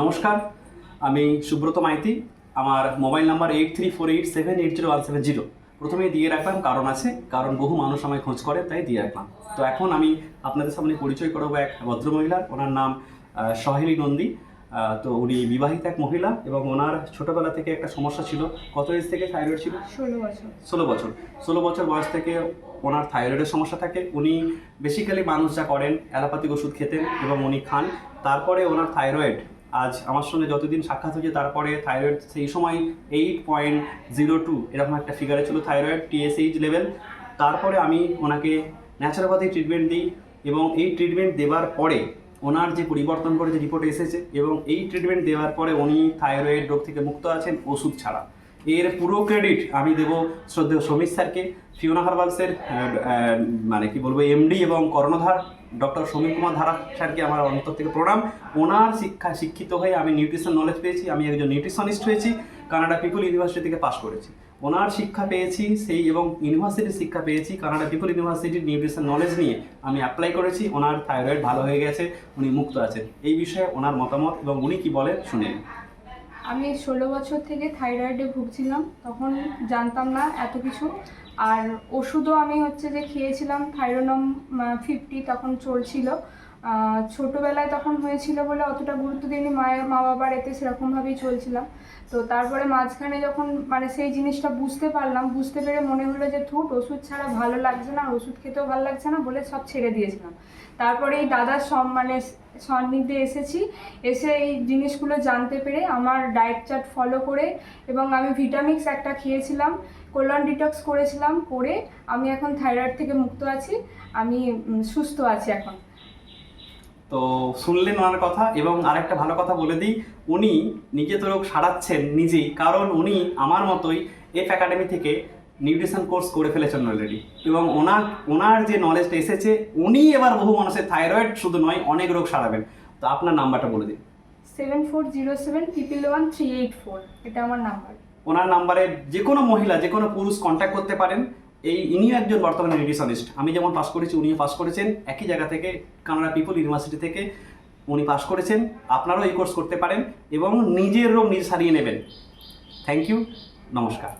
নমস্কার আমি সুব্রত মাইতি। আমার mobile number eight three four eight seven eight zero one seven zero প্রথমেই দিয়ে রাখলাম কারণ আছে কারণ বহু মানুষ আমায় খোঁজ করে তাই দিয়ে রাখলাম। তো এখন আমি আপনাদের সামনে পরিচয় করাবো এক ভদ্রমহিলা ওনার নাম সহেলি নন্দী। তো উনি বিবাহিত এক মহিলা এবং ওনার ছোটবেলা থেকে একটা সমস্যা ছিল। কত এজ থেকে থাইরয়েড ছিল? ষোলো বছর। ষোলো বছর। ষোলো বছর বয়স থেকে ওনার থাইরয়েডের সমস্যা থাকে। উনি বেসিক্যালি মানুষ যা করেন অ্যালোপ্যাথিক ওষুধ খেতেন এবং উনি খান। তারপরে ওনার থাইরয়েড আজ আমার সঙ্গে যতদিন সাক্ষাৎ হয়েছে, তারপরে থাইরয়েড সেই সময় এইট পয়েন্ট জিরো টু এরকম একটা ফিগারে ছিল থাইরয়েড টিএসএইচ লেভেল তারপরে আমি ওনাকে ন্যাচারোপ্যাথি ট্রিটমেন্ট দিই এবং এই ট্রিটমেন্ট দেওয়ার পরে ওনার যে পরিবর্তন করে যে রিপোর্ট এসেছে এবং এই ট্রিটমেন্ট দেওয়ার পরে উনি থাইরয়েড রোগ থেকে মুক্ত আছেন, ওষুধ ছাড়া। এর পুরো ক্রেডিট আমি দেব শ্রদ্ধেয় সমীর স্যারকে ফিওনা হারবালসের মানে কি বলব এমডি এবং কর্ণধার ডক্টর সমীর কুমার ধারা স্যারকে আমার অন্তর থেকে প্রণাম। ওনার শিক্ষা শিক্ষিত হয়ে আমি নিউট্রিশন নলেজ পেয়েছি, আমি একজন নিউট্রিশনিস্ট হয়েছি কানাডা পিপল ইউনিভার্সিটি থেকে পাশ করেছি। ওনার শিক্ষা পেয়েছি, সেই এবং ইউনিভার্সিটির শিক্ষা পেয়েছি কানাডা পিপুল ইউনিভার্সিটির নিউট্রিশন নলেজ নিয়ে আমি অ্যাপ্লাই করেছি। ওনার থাইরয়েড ভালো হয়ে গেছে, উনি মুক্ত আছেন। এই বিষয়ে ওনার মতামত এবং উনি কি বলেন শুনে। আমি ষোলো বছর থেকে থাইরয়েডে ভুগছিলাম, তখন জানতাম না এত কিছু। আর ওষুধও আমি হচ্ছে যে খেয়েছিলাম, থাইরোনম ফিফটি তখন চলছিল। ছোটোবেলায় তখন হয়েছিল বলে অতটা গুরুত্ব দিইনি, মায়ের, মা বাবার এতে সেরকমভাবেই চলছিলাম। তো তারপরে মাঝখানে যখন মানে সেই জিনিসটা বুঝতে পারলাম, বুঝতে পেরে মনে হলো যে থুট ওষুধ ছাড়া ভালো লাগছে না ওষুধ খেতেও ভালো লাগছে না বলে সব ছেড়ে দিয়েছিলাম। তারপরে এই দাদার সম মানে সান্নিধ্যে এসেছি। এসে এই জিনিসগুলো জানতে পেরে আমার ডায়েট চার্ট ফলো করে এবং আমি ভিটামিক্স একটা খেয়েছিলাম কোলন ডিটক্স করেছিলাম, করে আমি এখন থাইরয়েড থেকে মুক্ত আছি, আমি সুস্থ আছি এখন। তো শুনলেন ওনার কথা এবং আরেকটা ভালো কথা বলে দিই, উনি নিজে তো রোগ সারাচ্ছেন নিজেই, কারণ উনি আমার মতোই এফ একাডেমি থেকে নিউট্রিশন কোর্স করে ফেলেছেন অলরেডি এবং ওনার ওনার যে নলেজটা এসেছে উনি এবার বহু মানুষের থাইরয়েড শুধু নয় অনেক রোগ সারাবেন। তো আপনার নাম্বারটা বলে দিন। Seven four zero seven triple one three eight four এটা আমার নাম্বার। ওনার নাম্বারে যে কোনো মহিলা যে কোনো পুরুষ কন্ট্যাক্ট করতে পারেন। এই ইনিও একজন বর্তমানে নিউট্রিশনিস্ট আমি যেমন পাস করেছি উনিও পাস করেছেন। একই জায়গা থেকে কানাডা পিপল ইউনিভার্সিটি থেকে উনি পাস করেছেন। আপনারাও এই কোর্স করতে পারেন এবং নিজের রোগ নিজে সারিয়ে নেবেন। থ্যাংক ইউ নমস্কার।